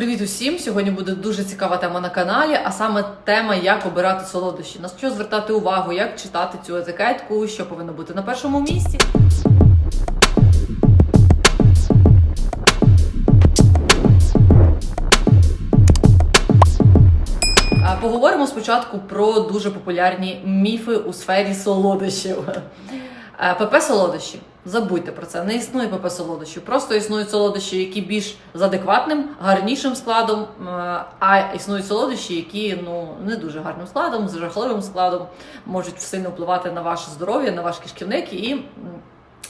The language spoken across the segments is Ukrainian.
Привіт усім! Сьогодні буде дуже цікава тема на каналі, а саме тема, як обирати солодощі, на що звертати увагу, як читати цю етикетку, що повинно бути на першому місці. Поговоримо спочатку про дуже популярні міфи у сфері солодощів. Е, ПП солодощі. Забудьте про це. Не існує ПП солодощів. Просто існують солодощі, які більш з адекватним, гарнішим складом. А існують солодощі, які ну не дуже гарним складом, з жахливим складом можуть сильно впливати на ваше здоров'я, на ваш кишківник і м,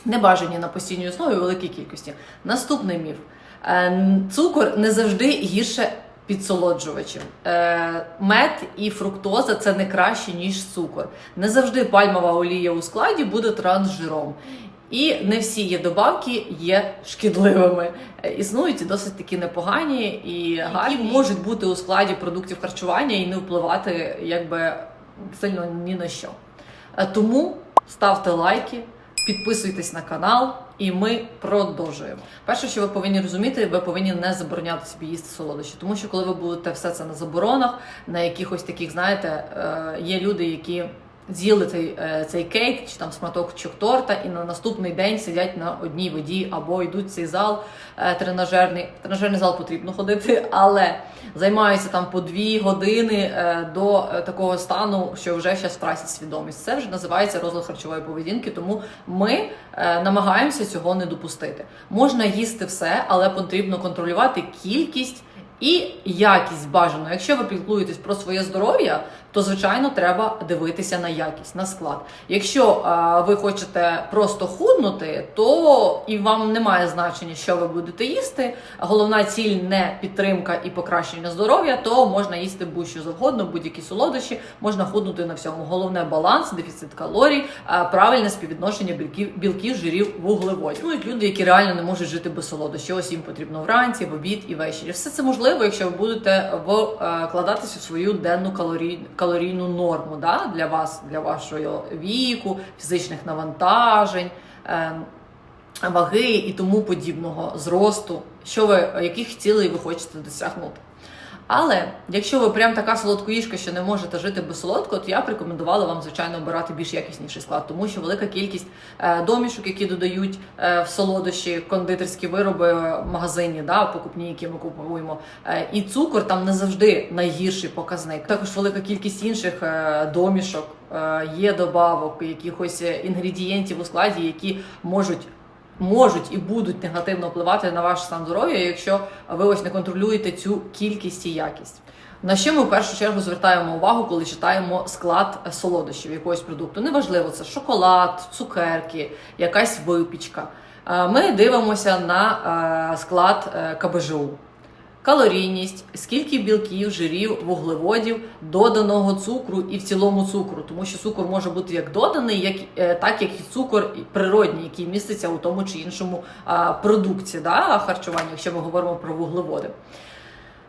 не бажані на постійній основі великій кількості. Наступний міф: Е, цукор не завжди гірше підсолоджувачів. Е, Мед і фруктоза це не краще, ніж цукор. Не завжди пальмова олія у складі буде трансжиром. І не всі її добавки є шкідливими. Е, Існують і досить такі непогані і гарні які можуть бути у складі продуктів харчування і не впливати якби сильно ні на що. Е, Тому ставте лайки, підписуйтесь на канал, і ми продовжуємо. Перше, що ви повинні розуміти, ви повинні не забороняти собі їсти солодощі, тому що коли ви будете все це на заборонах, на якихось таких, знаєте, е, є люди, які. З'їли цей, е, цей кейк чи там сматочок торта, і на наступний день сидять на одній воді або йдуть в цей зал е, тренажерний. Тренажерний зал потрібно ходити, але займаються там по дві години е, до такого стану, що вже зараз втратять свідомість. Це вже називається розлад харчової поведінки. Тому ми намагаємося цього не допустити. Можна їсти все, але потрібно контролювати кількість. І якість бажано. Якщо ви піклуєтесь про своє здоров'я, то звичайно треба дивитися на якість, на склад. Якщо е, ви хочете просто худнути, то і вам немає значення, що ви будете їсти. Головна ціль не підтримка і покращення здоров'я, то можна їсти будь-що завгодно, будь-які солодощі, можна худнути на всьому. Головне баланс, дефіцит калорій, е, правильне співвідношення білків, білків, жирів, вуглеводів. Існують люди, які реально не можуть жити без солодощів. Ось їм потрібно вранці, в обід і ввечері. Все це можливо, якщо ви будете вкладатися в свою денну калорій, калорійну норму да? для вас, для вашого віку, фізичних навантажень. е, Ваги і тому подібного зросту, що ви яких цілей ви хочете досягнути. Але якщо ви прям така солодкоїжка, що не можете жити без солодкого, то я б рекомендувала вам, звичайно, обирати більш якісніший склад, тому що велика кількість е, домішок, які додають е, в солодощі, кондитерські вироби в магазині, да, покупні, які ми купуємо, е, і цукор там не завжди найгірший показник. Також велика кількість інших домішок, є добавок, якихось інгредієнтів у складі, які можуть можуть і будуть негативно впливати на ваш стан здоров'я, якщо ви ось не контролюєте цю кількість і якість. На що ми в першу чергу звертаємо увагу, коли читаємо склад солодощів якогось продукту? Неважливо, це шоколад, цукерки, якась випічка. Е, Ми дивимося на е, склад е, КБЖУ. Калорійність, скільки білків, жирів, вуглеводів, доданого цукру і в цілому цукру, тому що цукор може бути як доданий, як е, так як і цукор природній, який міститься у тому чи іншому продукті да, харчування, якщо ми говоримо про вуглеводи.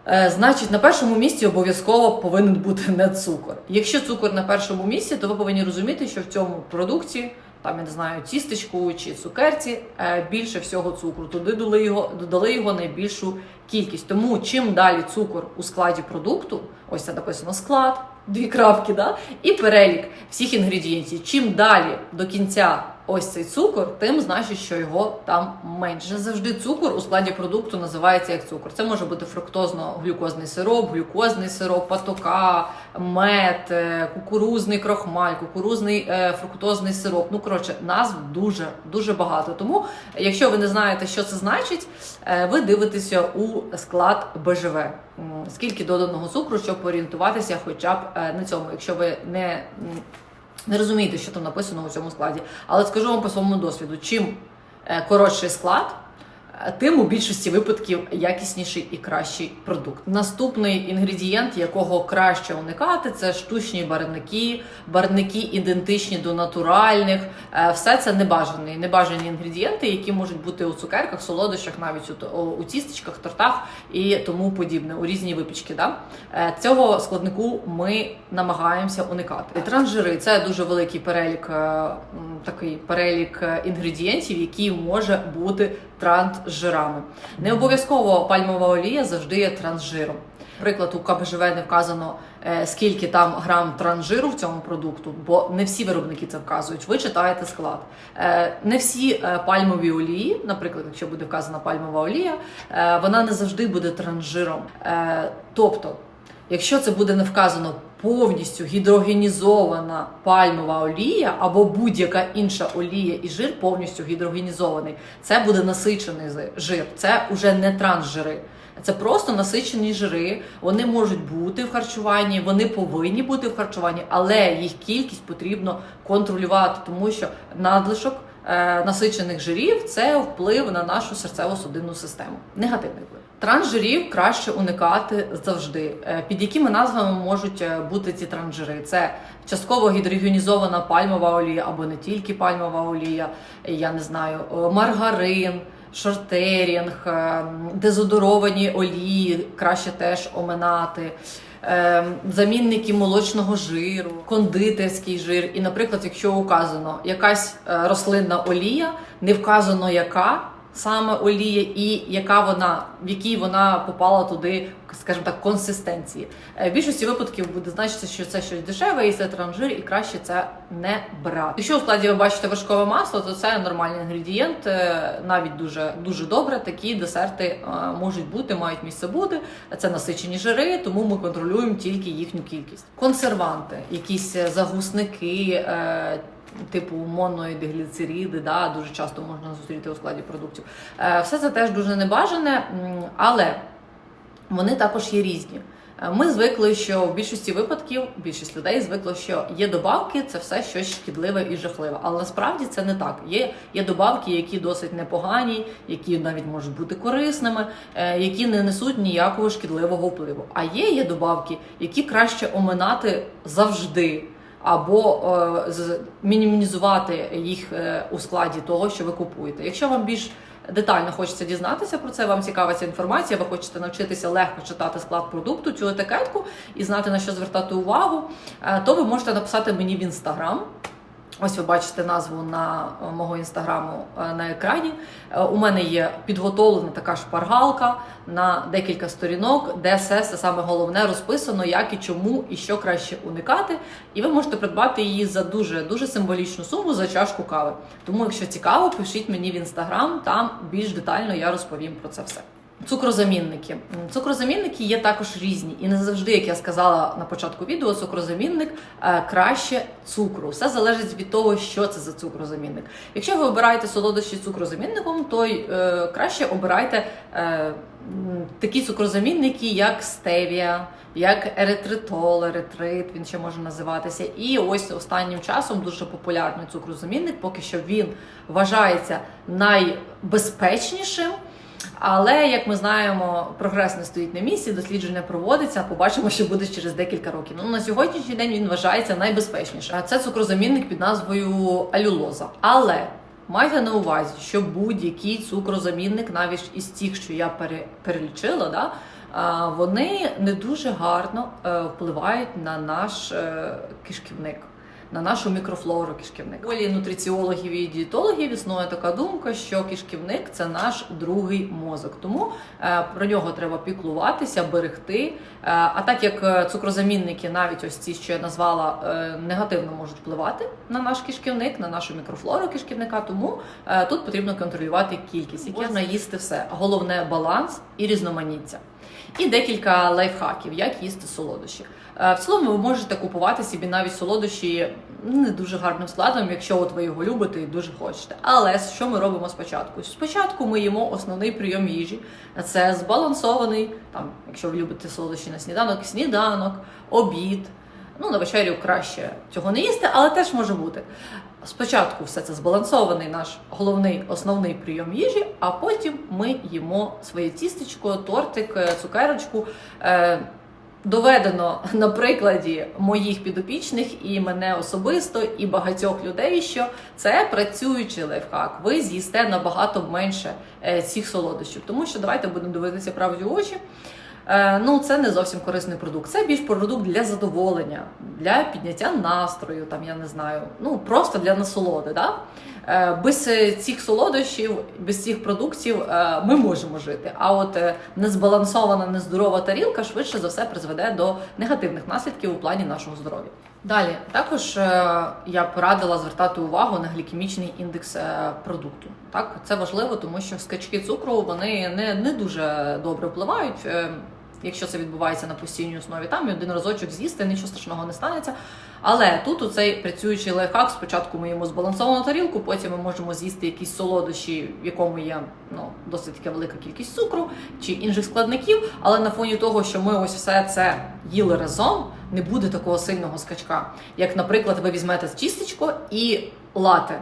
Е, Значить, на першому місці обов'язково повинен бути не цукор. Якщо цукор на першому місці, то ви повинні розуміти, що в цьому продукті, там я не знаю, тістечку чи цукерці, е, більше всього цукру. Туди додали його, додали його найбільшу кількість. Тому чим далі цукор у складі продукту, ось це написано склад, дві крапки, да? і перелік всіх інгредієнтів. Чим далі до кінця ось цей цукор, тим значить, що його там менше. Не завжди цукор у складі продукту називається як цукор. Це може бути фруктозно-глюкозний сироп, глюкозний сироп, патока, мед, е, кукурузний крохмаль, кукурузний е, фруктозний сироп. Ну коротше, назв дуже дуже багато. Тому, якщо ви не знаєте, що це значить, е, ви дивитеся у склад БЖВ. Скільки доданого цукру, щоб орієнтуватися, хоча б на цьому, якщо ви не не розумієте, що там написано у цьому складі. Але скажу вам по своєму досвіду: чим е, коротший склад, тим у більшості випадків якісніший і кращий продукт. Наступний інгредієнт, якого краще уникати, це штучні барвники, барвники ідентичні до натуральних. Е, Все це небажані, небажані інгредієнти, які можуть бути у цукерках, солодощах, навіть у, у тістечках, тортах і тому подібне, у різні випічки. Да? Е, Цього складнику ми намагаємося уникати. Трансжири це дуже великий перелік, е, такий перелік інгредієнтів, який може бути трансжиром. жирами. Не обов'язково пальмова олія завжди є трансжиром. Наприклад, у КБЖВ не вказано е, скільки там грам трансжиру в цьому продукту, бо не всі виробники це вказують. Ви читаєте склад. Е, Не всі е, пальмові олії, наприклад, якщо буде вказана пальмова олія, вона не завжди буде трансжиром. Е, Тобто, якщо це буде не вказано повністю гідрогенізована пальмова олія або будь-яка інша олія і жир повністю гідрогенізований, це буде насичений жир, це вже не трансжири. Це просто насичені жири. Вони можуть бути в харчуванні, вони повинні бути в харчуванні, але їх кількість потрібно контролювати, тому що надлишок е, насичених жирів це вплив на нашу серцево-судинну систему. Негативний вплив. Трансжирів краще уникати завжди. Е, Під якими назвами можуть е, бути ці трансжири? Це частково гідрогенізована пальмова олія або не тільки пальмова олія, я не знаю, е, маргарин шортерінг, е, дезодоровані олії, краще теж оминати. е, Замінники молочного жиру, кондитерський жир. І, наприклад, якщо указано якась е, рослинна олія, не вказано яка саме олія і яка вона, в якій вона попала туди, скажімо так, консистенції. Е, В більшості випадків буде значитися, що це щось дешеве і це транжир, і краще це не брати. Якщо у складі ви бачите вершкове масло, то це нормальний інгредієнт, е, навіть дуже дуже добре. Такі десерти е, можуть бути, мають місце бути. Це насичені жири, тому ми контролюємо тільки їхню кількість. Консерванти, якісь загусники. Типу монної дигліцериди, да, дуже часто можна зустріти у складі продуктів. Е, Все це теж дуже небажане, але вони також є різні. Е, Ми звикли, що в більшості випадків більшість людей звикли, що є добавки, це все щось шкідливе і жахливе. Але насправді це не так. Є, є добавки, які досить непогані, які навіть можуть бути корисними, е, які не несуть ніякого шкідливого впливу. А є, є добавки, які краще оминати завжди. Або е, мінімізувати їх е, у складі того, що ви купуєте. Якщо вам більш детально хочеться дізнатися про це, вам цікава ця інформація, ви хочете навчитися легко читати склад продукту, цю етикетку і знати на що звертати увагу, е, то ви можете написати мені в інстаграм. Ось ви бачите назву на е, мого інстаграму е, на екрані. Е, У мене є підготовлена така шпаргалка на декілька сторінок, де все, все саме головне розписано, як і чому і що краще уникати. І ви можете придбати її за дуже дуже символічну суму за чашку кави. Тому, якщо цікаво, пишіть мені в інстаграм, там більш детально я розповім про це все. Цукрозамінники. Цукрозамінники є також різні, і не завжди, як я сказала на початку відео, цукрозамінник е, краще цукру. Все залежить від того, що це за цукрозамінник. Якщо ви обираєте солодощі цукрозамінником, то е, краще обирайте е, такі цукрозамінники, як стевія, як еритритол, еритрит, він ще може називатися. І ось останнім часом дуже популярний цукрозамінник, поки що він вважається найбезпечнішим. Але як ми знаємо, прогрес не стоїть на місці, дослідження проводиться. Побачимо, що буде через декілька років. Ну на сьогоднішній день він вважається найбезпечнішим. Це цукрозамінник під назвою алюлоза. Але майте на увазі, що будь-який цукрозамінник, навіть із тих, що я пере, перелічила, да, вони не дуже гарно е, впливають на наш е, кишківник на нашу мікрофлору кишківника. Волі нутриціологів і дієтологів існує така думка, що кишківник це наш другий мозок. Тому е, про нього треба піклуватися, берегти. Е, а так як е, цукрозамінники, навіть ось ці, що я назвала, негативно можуть впливати на наш кишківник, на нашу мікрофлору кишківника, тому тут потрібно контролювати кількість, які можна їсти все. Головне баланс і різноманіття. І декілька лайфхаків, як їсти солодощі. Е, В цілому ви можете купувати собі навіть солодощі не дуже гарним складом, якщо от ви його любите і дуже хочете. Але що ми робимо спочатку? Спочатку ми їмо основний прийом їжі. Це збалансований, там, якщо ви любите солодощі на сніданок, сніданок, обід. Ну, на вечерю краще цього не їсти, але теж може бути. Спочатку все це збалансований наш головний основний прийом їжі, а потім ми їмо своє тістечко, тортик, е, цукерочку. Доведено на прикладі моїх підопічних і мене особисто, і багатьох людей, що це працюючий лайфхак. Ви з'їсте набагато менше е, цих солодощів. Тому що давайте будемо дивитися правді в очі. Е, ну це не зовсім корисний продукт. Це більш продукт для задоволення, для підняття настрою, там я не знаю, ну просто для насолоди. Да? Е, без цих солодощів, без цих продуктів е, ми можемо жити. А от незбалансована, нездорова тарілка швидше за все призведе до негативних наслідків у плані нашого здоров'я. Далі також е, я порадила звертати увагу на глікемічний індекс е, продукту. Так, це важливо, тому що скачки цукру вони не, не дуже добре впливають. Якщо це відбувається на постійній основі, там і один разочок з'їсти, нічого страшного не станеться. Але тут оцей працюючий лайфхак, спочатку ми їмо збалансовану тарілку, потім ми можемо з'їсти якісь солодощі, в якому є ну досить така велика кількість цукру чи інших складників. Але на фоні того, що ми ось все це їли разом, не буде такого сильного скачка. Як, наприклад, ви візьмете тістечко і лате.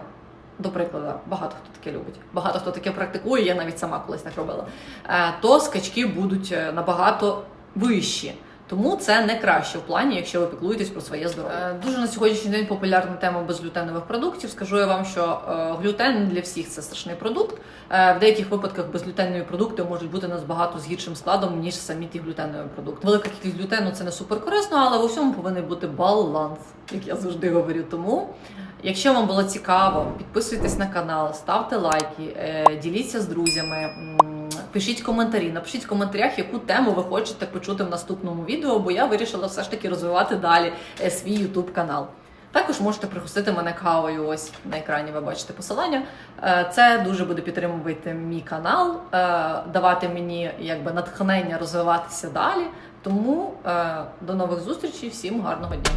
До прикладу, багато хто таке любить, багато хто таке практикує, я навіть сама колись так робила. Е, То скачки будуть е, набагато вищі. Тому це не краще в плані, якщо ви піклуєтесь про своє здоров'я. Е, Дуже на сьогоднішній день популярна тема безглютенових продуктів. Скажу я вам, що е, глютен для всіх це страшний продукт. Е, В деяких випадках безглютенові продукти можуть бути набагато з гіршим складом ніж самі ті глютенові продукти. Велика кількість глютену це не супер корисно, але в усьому повинен бути баланс, як я завжди говорю. Тому. Якщо вам було цікаво, підписуйтесь на канал, ставте лайки, діліться з друзями, пишіть коментарі. Напишіть в коментарях, яку тему ви хочете почути в наступному відео, бо я вирішила все ж таки розвивати далі е, свій YouTube канал. Також можете пригостити мене кавою. Ось на екрані ви бачите посилання. Е, Це дуже буде підтримувати мій канал, е, давати мені якби натхнення розвиватися далі. Тому до нових зустрічей, всім гарного дня.